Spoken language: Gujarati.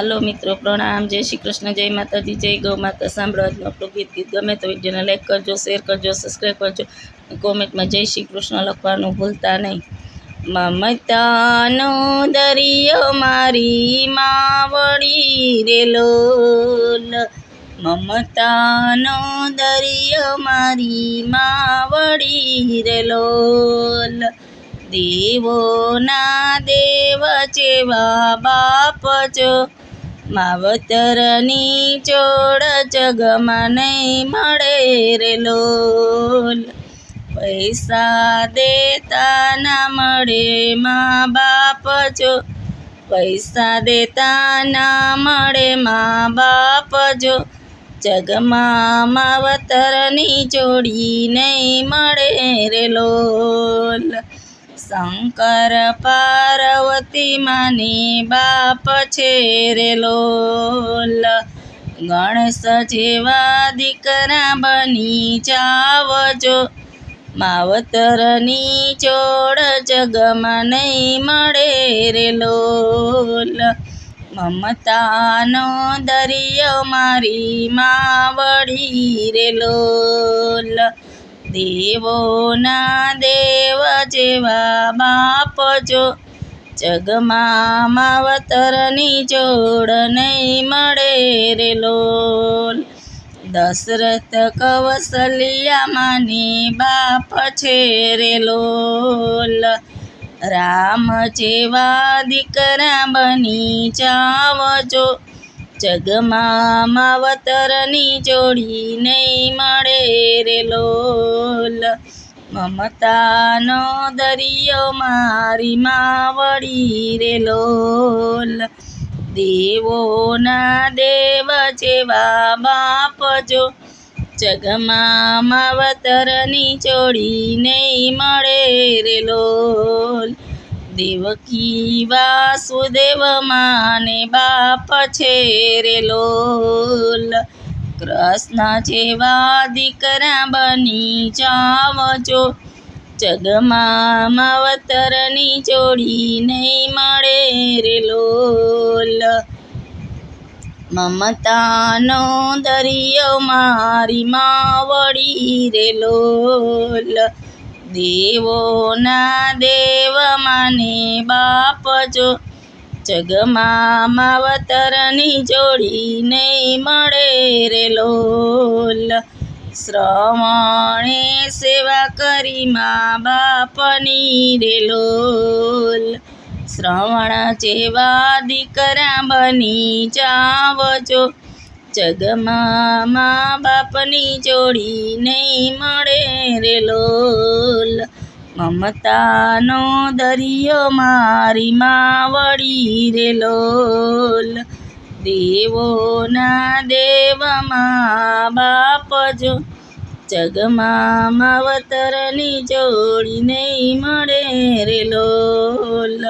હલો મિત્રો, પ્રણામ. જય શ્રી કૃષ્ણ, જય માતાજી, જય ગૌ માતા. સાંભળો આજનું આપણું ગીત ગીત ગમે તો વિડીયોને લાઈક કરજો, શેર કરજો સબસ્ક્રાઈબ કરજો. કોમેન્ટમાં જય શ્રી કૃષ્ણ લખવાનું ભૂલતા નહીં. મમતાનો દરિયો મારી માવડી રેલો મમતાનો દરિયો મારી માવડી રેલો દેવોના દેવ જેવા બાપ જો માવતરની ચોડ જગમાં નહીં મળે રે લોલ. પૈસા દેતા ના મળે મા બાપ જો. પૈસા દેતા ના મળે મા બાપ જો. જગમાં માવતરની જોડી નહીં મળે રે લોલ. શંકર પાર્વતી માની બાપ છે રે લોલ. ગણેશ જેવા દીકરા બની જાવજો. માવતરની ચોડ જગમાં નહીં મળે રે લોલ. મમતાનો દરિયો મારી માવડી રે લોલ. દેવોના દેવ જેવા બાપ જો. જગમાં માવતરની જોડ નહીં મળે રે લોલ. દશરથ કૌશલ્યા માની બાપ છે રે લોલ. રામ જેવા દીકરા બની જાવજો. જગમાં માવતરની જોડી નહીં મળે રે લોલ. મમતાનો દરિયો મારી માવડી રે લોલ. દેવોના દેવ જેવા બાપ જો જગમાં માવતરની જોડી નહીં મળે રે લોલ. દેવકી વાસુદેવ માને બાપ છે રે લોલ. કૃષ્ણ જેવા દીકરા બની જાવજો. જગમાં માવતરની જોડી નહીં મળે રે લોલ. મમતાનો દરિયો મારી માવડી રે લોલ. દેવોના દેવ મને બાપ જો. જગમાં માવતરની જોડી નહીં મળે રે લોલ. શ્રવણે સેવા કરી મા બાપની રે લોલ. શ્રવણ જેવા દીકરા બની જાવજો જગમાં મા બાપની જોડી નહીં મળે રે લોલ. મમતાનો દરિયો મારી માવડી રે લોલ. દેવોના દેવ મા બાપ જો જગમાં માવતરની જોડી નહીં મળે રે લોલ.